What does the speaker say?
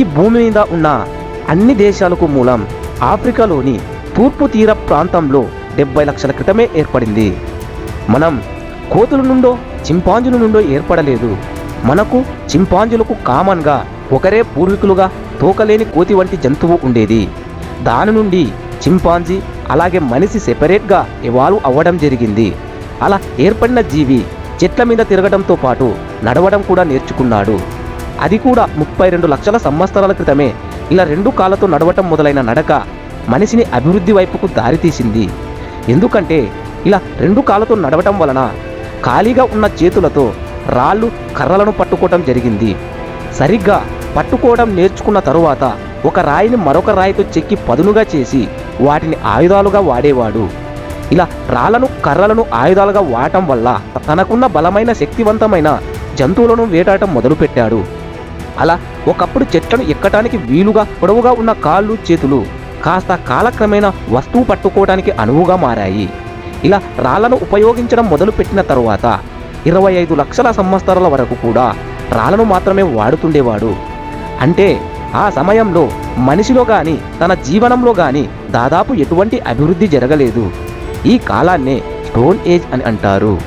ఈ భూమి మీద ఉన్న అన్ని దేశాలకు మూలం ఆఫ్రికాలోని తూర్పు తీర ప్రాంతంలో డెబ్బై లక్షల క్రితమే ఏర్పడింది. మనం కోతుల నుండో చింపాంజుల నుండో ఏర్పడలేదు. మనకు చింపాంజులకు కామన్గా ఒకరే పూర్వీకులుగా తోకలేని కోతి వంటి జంతువు ఉండేది. దాని నుండి చింపాంజీ అలాగే మనిషి సెపరేట్గా ఇవాల్వ్ అవ్వడం జరిగింది. అలా ఏర్పడిన జీవి చెట్ల మీద తిరగడంతో పాటు నడవడం కూడా నేర్చుకున్నాడు. అది కూడా ముప్పై రెండు లక్షల సంవత్సరాల క్రితమే. ఇలా రెండు కాళ్ళతో నడవటం మొదలైన నడక మనిషిని అభివృద్ధి వైపుకు దారితీసింది. ఎందుకంటే ఇలా రెండు కాళ్ళతో నడవటం వలన ఖాళీగా ఉన్న చేతులతో రాళ్ళు కర్రలను పట్టుకోవటం జరిగింది. సరిగ్గా పట్టుకోవడం నేర్చుకున్న తరువాత ఒక రాయిని మరొక రాయితో చెక్కి పదునుగా చేసి వాటిని ఆయుధాలుగా వాడేవాడు. ఇలా రాళ్ళను కర్రలను ఆయుధాలుగా వాడటం వల్ల తనకున్న బలమైన శక్తివంతమైన జంతువులను వేటాడటం మొదలుపెట్టాడు. అలా ఒకప్పుడు చెట్లను ఎక్కటానికి వీలుగా పొడవుగా ఉన్న కాళ్ళు చేతులు కాస్త కాలక్రమేణా వస్తువు పట్టుకోవడానికి అనువుగా మారాయి. ఇలా రాళ్ళను ఉపయోగించడం మొదలుపెట్టిన తరువాత ఇరవై ఐదు లక్షల సంవత్సరాల వరకు కూడా రాళ్ళను మాత్రమే వాడుతుండేవాడు. అంటే ఆ సమయంలో మనిషిలో కానీ తన జీవనంలో కానీ దాదాపు ఎటువంటి అభివృద్ధి జరగలేదు. ఈ కాలాన్నే స్టోన్ ఏజ్ అని అంటారు.